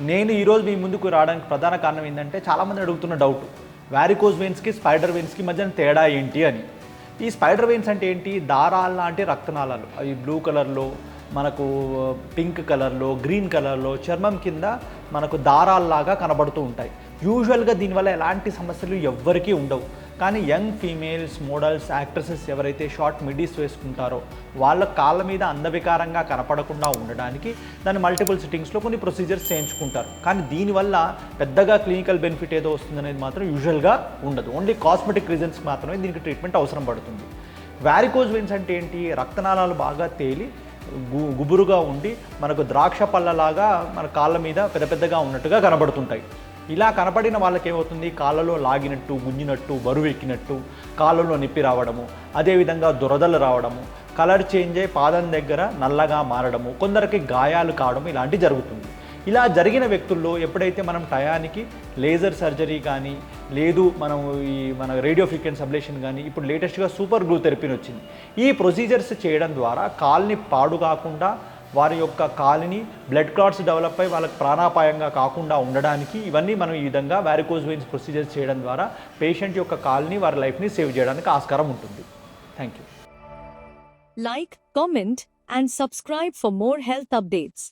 నేను ఈరోజు మీ ముందుకు రావడానికి ప్రధాన కారణం ఏంటంటే చాలామంది అడుగుతున్న డౌట్ వ్యారికోజ్ వెయిన్స్కి స్పైడర్ వెయిన్స్కి మధ్యన తేడా ఏంటి అని. ఈ స్పైడర్ వెయిన్స్ అంటే ఏంటి? దారాలు లాంటి రక్తనాళాలు. అవి బ్లూ కలర్లో మనకు పింక్ కలర్లో గ్రీన్ కలర్లో చర్మం కింద మనకు దారాల్లాగా కనబడుతూ ఉంటాయి. యూజువల్గా దీనివల్ల ఎలాంటి సమస్యలు ఎవ్వరికీ ఉండవు. కానీ యంగ్ ఫీమేల్స్ మోడల్స్ యాక్ట్రసెస్ ఎవరైతే షార్ట్ మిడీస్ వేసుకుంటారో వాళ్ళ కాళ్ళ మీద అందవికారంగా కనపడకుండా ఉండడానికి దాన్ని మల్టిపుల్ సిట్టింగ్స్లో కొన్ని ప్రొసీజర్స్ చేయించుకుంటారు. కానీ దీనివల్ల పెద్దగా క్లినికల్ బెనిఫిట్ ఏదో వస్తుందనేది మాత్రం యూజువల్గా ఉండదు. ఓన్లీ కాస్మెటిక్ రీజన్స్ మాత్రమే దీనికి ట్రీట్మెంట్ అవసరం పడుతుంది. వ్యారికోజ్ వెయిన్స్ అంటే ఏంటి? రక్తనాళాలు బాగా తేలి గు గుబురుగా ఉండి మనకు ద్రాక్ష పళ్ళలాగా మన కాళ్ళ మీద పెద్ద పెద్దగా ఉన్నట్టుగా కనబడుతుంటాయి. ఇలా కనపడిన వాళ్ళకేమవుతుంది? కాళ్ళలో లాగినట్టు గుంజినట్టు బరువు ఎక్కినట్టు కాళ్ళలో నొప్పి రావడము అదేవిధంగా దురదలు రావడము కలర్ చేంజ్ అయ్యి పాదం దగ్గర నల్లగా మారడము కొందరికి గాయాలు కావడం ఇలాంటివి జరుగుతుంది. ఇలా జరిగిన వ్యక్తుల్లో ఎప్పుడైతే మనం టయానికి లేజర్ సర్జరీ కానీ లేదు మనం ఈ మన రేడియో ఫ్రీక్వెన్స్ అబ్లేషన్ కానీ ఇప్పుడు లేటెస్ట్గా సూపర్ గ్లూ థెరపీని వచ్చింది. ఈ ప్రొసీజర్స్ చేయడం ద్వారా కాల్ని పాడు కాకుండా వారి యొక్క కాలిని బ్లడ్ క్లాట్స్ డెవలప్ అయి వాళ్ళకి ప్రాణాపాయంగా కాకుండా ఉండడానికి ఇవన్నీ మనం ఈ విధంగా వ్యారికోజ్ వెయిన్స్ ప్రొసీజర్స్ చేయడం ద్వారా పేషెంట్ యొక్క కాలిని వారి లైఫ్ని సేవ్ చేయడానికి ఆస్కారం ఉంటుంది. Thank you like comment and subscribe for more health updates